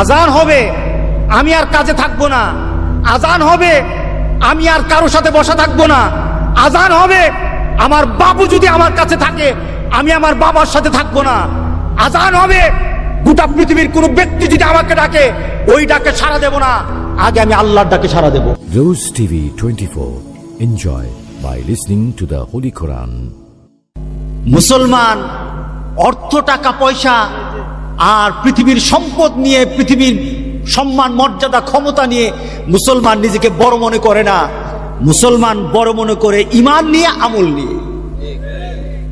আজান হবে আমি আর কাজে থাকব না আজান হবে আমি আর কারোর সাথে বসা থাকব না আজান হবে আমার বাবু যদি আমার কাছে থাকে আমি আমার বাবার সাথে থাকব না আজান হবে গোটা পৃথিবীর কোনো ব্যক্তি যদি আমাকে ডাকে ওই ডাকে সাড়া দেব না আগে আমি আল্লাহর ডাকে সাড়া দেব Rose TV 24. Enjoy by listening to the Holy Quran. মুসলমান অর্থ টাকা পয়সা আর পৃথিবীর সম্পদ নিয়ে, পৃথিবীর সম্মান, মর্যাদা, ক্ষমতা নিয়ে মুসলমান নিজেকে বড় মনে করে না। মুসলমান বড় মনে করে ইমান নিয়ে, আমল নিয়ে।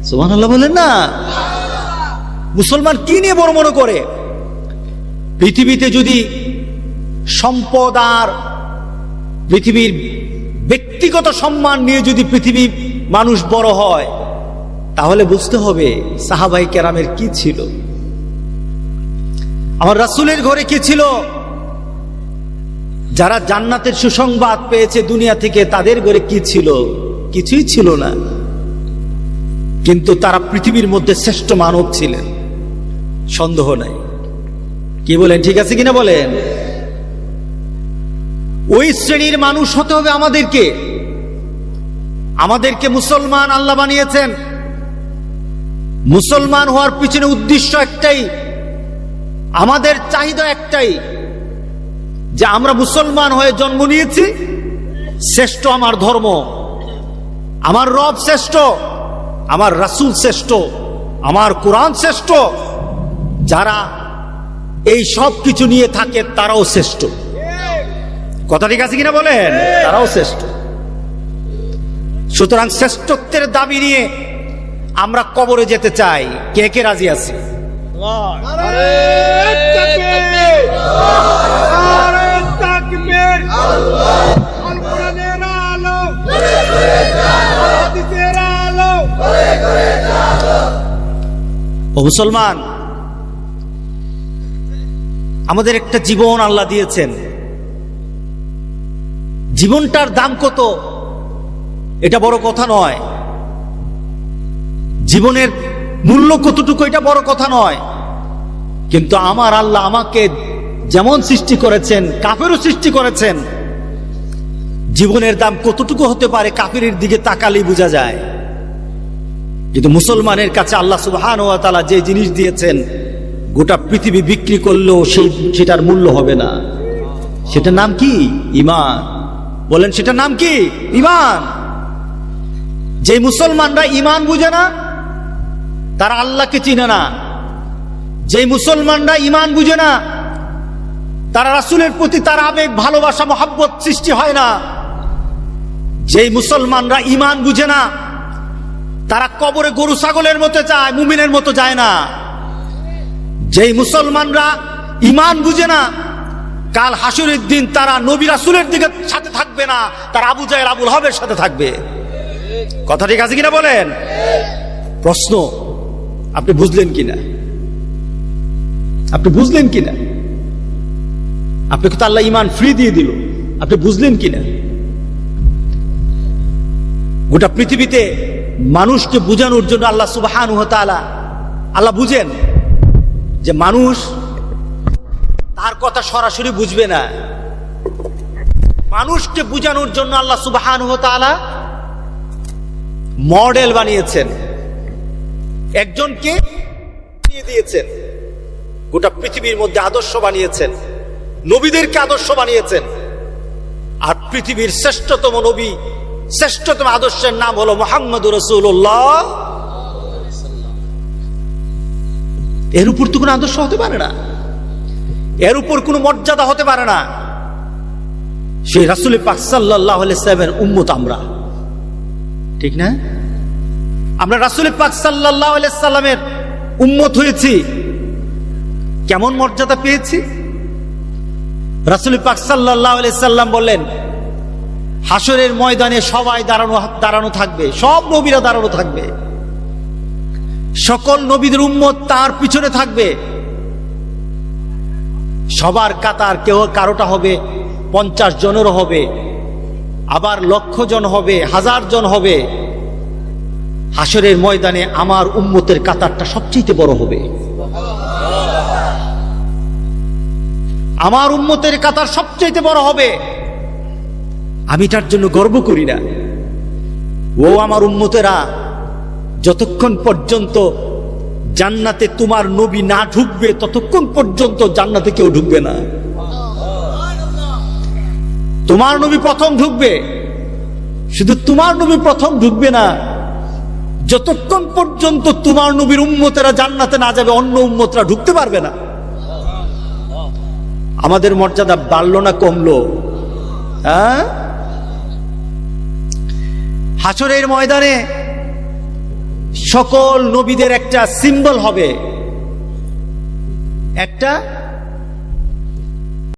সুবহানাল্লাহ বলেন না? মুসলমান কি নিয়ে বড় মনে করে? পৃথিবীতে যদি সম্পদ আর পৃথিবীর ব্যক্তিগত সম্মান নিয়ে যদি পৃথিবী মানুষ বড় হয়, তাহলে বুঝতে হবে সাহাবাই কেরামের কি ছিল। আমার রাসুলের ঘরে কি ছিল? যারা জান্নাতের সুসংবাদ পেয়েছে দুনিয়া থেকে, তাদের ঘরে কি ছিল? কিছুই ছিল না। কিন্তু তারা পৃথিবীর মধ্যে শ্রেষ্ঠ মানব ছিলেন। সন্দেহ নাই। কি বলেন, ঠিক আছে কিনা বলেন? ওই শ্রেণির মানুষ হতে হবে আমাদেরকে। আমাদেরকে মুসলমান আল্লাহ বানিয়েছেন। মুসলমান হওয়ার পিছনে উদ্দেশ্য একটাই আমাদের চাহিদা একটাই যে আমরা মুসলমান হয়ে জন্ম নিয়েছি শ্রেষ্ঠ আমার ধর্ম। আমার রব শ্রেষ্ঠ আমার রাসূল শ্রেষ্ঠ আমার কোরআন শ্রেষ্ঠ। যারা এই সব কিছু নিয়ে থাকে তারাও শ্রেষ্ঠ। কথা ঠিক আছে কিনা বলেন? তারাও শ্রেষ্ঠ। সুতরাং শ্রেষ্ঠত্বের দাবি নিয়ে আমরা কবরে যেতে চাই। কে কে রাজি আছি? মুসলমান, আমাদের একটা জীবন আল্লাহ দিয়েছেন। জীবনটার দাম কত? এটা বড় কথা নয়। জীবনের মূল্য কতটুকু এটা বড় কথা নয়। কিন্তু আমার আল্লাহ আমাকে যেমন সৃষ্টি করেছেন, কাফেরও সৃষ্টি করেছেন। জীবনের দাম কতটুকু হতে পারে কাফের দিকে তাকালেই বোঝা যায়। কিন্তু মুসলমানের কাছে আল্লাহ সুবহান ও তালা যে জিনিস দিয়েছেন, গোটা পৃথিবী বিক্রি করলেও সেই সেটার মূল্য হবে না। সেটার নাম কি? ইমান বলেন, সেটার নাম কি? ইমান যে মুসলমানরা ইমান বুঝে না, তারা আল্লাহকে চিনে না। যে মুসলমানরা ইমান বুঝে না, তারা রাসুলের প্রতি তার আবেগ, ভালোবাসা, মহাব্বত সৃষ্টি হয় না। যেই মুসলমানরা ইমান বুঝে না তারা কবরে গরু ছাগলের মতো যায়, মুমিনের মতো যায় না। যেই মুসলমানরা ইমান বুঝে না, কাল হাসুরের দিন তারা নবী রাসুলের দিকে সাথে থাকবে না, তারা আবু জাহের আবুল হবের সাথে থাকবে। কথা ঠিক আছে কিনা বলেন? প্রশ্ন, আপনি বুঝলেন কিনা? আপনি বুঝলেন কিনা? আপনাকে তো আল্লাহ ইমান ফ্রি দিয়ে দিল, আপনি বুঝলেন কিনা? গোটা পৃথিবীতে মানুষকে বুঝানোর জন্য আল্লাহ সুবাহান আল্লাহ বুঝেন যে মানুষ তার কথা সরাসরি বুঝবে না। মানুষকে বুঝানোর জন্য আল্লাহ সুবাহান মডেল বানিয়েছেন। একজনকে দিয়েছেন। গোটা পৃথিবীর মধ্যে আদর্শ বানিয়েছেন। নবীদেরকে আদর্শ বানিয়েছেন। আর পৃথিবীর শ্রেষ্ঠতম নবী শ্রেষ্ঠতম আদর্শের নাম হলো মোহাম্মদ রসুল্লাহ এর উপর তো কোনো আদর্শ হতে পারে না। এর উপর কোনো মর্যাদা হতে পারে না। সেই রাসুল পাক সাল্লাহ সাহেবের উম্মত আমরা। ঠিক না? আমরা রাসুল পাক সাল্লাহ সাল্লামের উম্মত হয়েছি। কেমন মর্যাদা পেয়েছি? রাসুল পাক সাল্লাহ সাল্লাম বললেন হাসরের ময়দানে সবাই দাঁড়ানো দাঁড়ানো থাকবে। সব নবীরা দাঁড়ানো থাকবে। সকল নবীদের উম্মত তার পিছনে থাকবে। সবার কাতার কেউ কারোটা হবে, পঞ্চাশ জনেরও হবে। আবার লক্ষ জন হবে, হাজার জন হবে। হাসরের ময়দানে আমার উম্মতের কাতারটা সবচেয়ে বড় হবে। আমার উম্মতের কাতার সবচাইতে বড় হবে। আমি তার জন্য গর্ব করি না। ও আমার উম্মতেরা, যতক্ষণ পর্যন্ত জান্নাতে তোমার নবী না ঢুকবে, ততক্ষণ পর্যন্ত জান্নাতে কেউ ঢুকবে না। তোমার নবী প্রথম ঢুকবে, শুধু তোমার নবী প্রথম ঢুকবে না, যতক্ষণ পর্যন্ত তোমার নবীর উম্মতেরা জান্নাতে না যাবে, অন্য উম্মতরা ঢুকতে পারবে না। আমাদের মর্যাদা বাড়লো না, কমলো? হ্যাঁ? হাসরের ময়দানে সকল নবীদের একটা সিম্বল হবে। একটা